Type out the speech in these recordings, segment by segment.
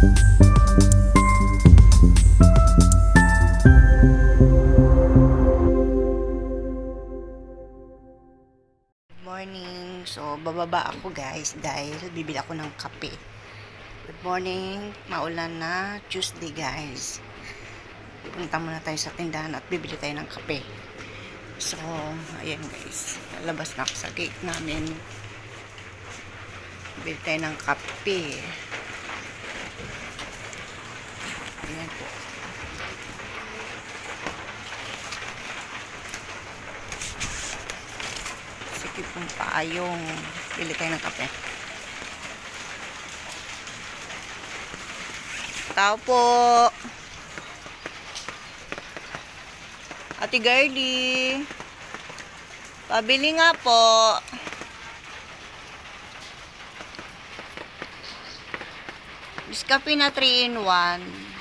Morning. So, bababa ako guys dahil bibili ako ng kape. Good morning. Maulan na. Tuesday guys. Punta muna tayo sa tindahan at bibili tayo ng kape. So, ayan guys. Lalabas na ako sa gate namin. Bibili tayo ng kape. Ayan po. Sige pong paayong. Bili tayo ng kape. Tao po. Ate Girlie. Pabili nga po. Biscapi na 3 in 1.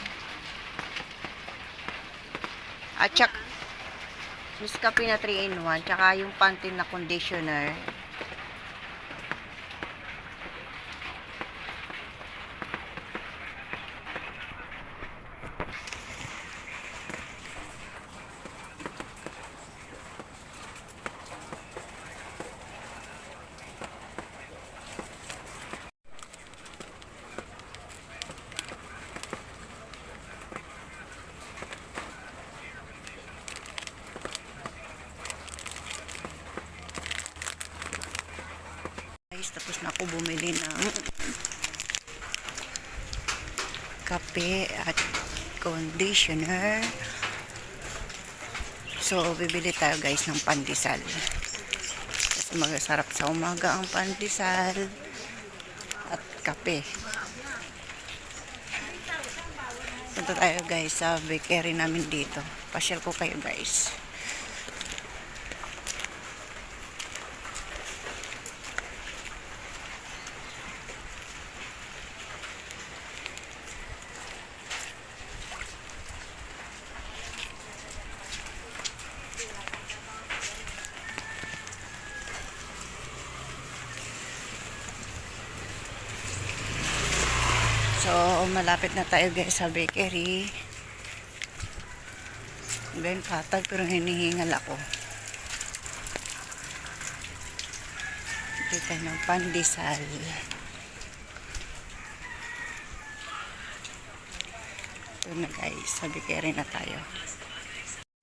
At syak, Biscapi na 3 in 1. Tsaka yung Pantene na conditioner. Guys, tapos na ako bumili ng kape at conditioner. So, bibili tayo guys ng pandesal. Kasi magasarap sa umaga ang pandesal at kape. Punta tayo guys sa bakery namin dito. Pasyal ko kayo guys. So, malapit na tayo guys sa bakery. Ben, patag pero hinihingal ako. Dito tayo ng pandesal. Ito na guys, sa bakery na tayo.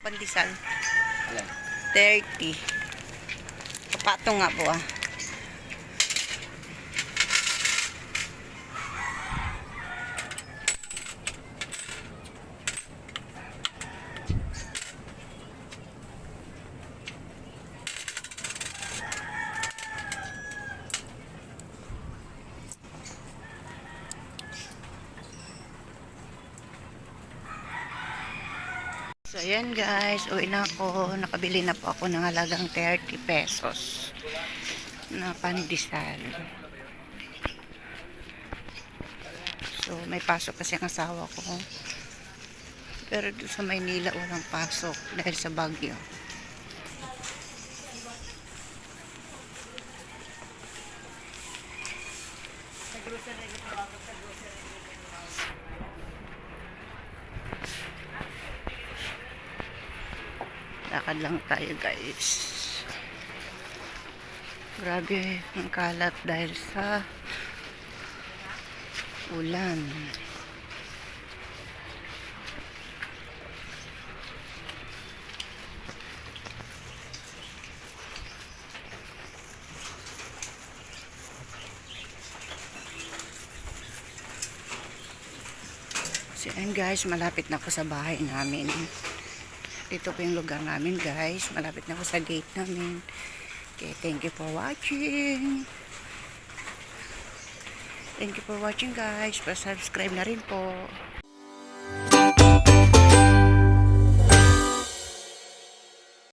Pandesal. 30. Kapato nga po ah. So, ayan guys. Uwi na ako. Nakabili na po ako ng halagang 30 pesos na pandesal. So, may pasok kasi ang asawa ko. Pero doon sa Maynila, walang pasok dahil sa Bagyo. Lakad lang tayo guys. Grabe ang kalat dahil sa ulan. So ayan guys, malapit na ako sa bahay namin. Dito po yung lugar namin guys. Malapit na ako sa gate namin. Okay, thank you for watching. Thank you for watching guys. Pa-subscribe na rin po.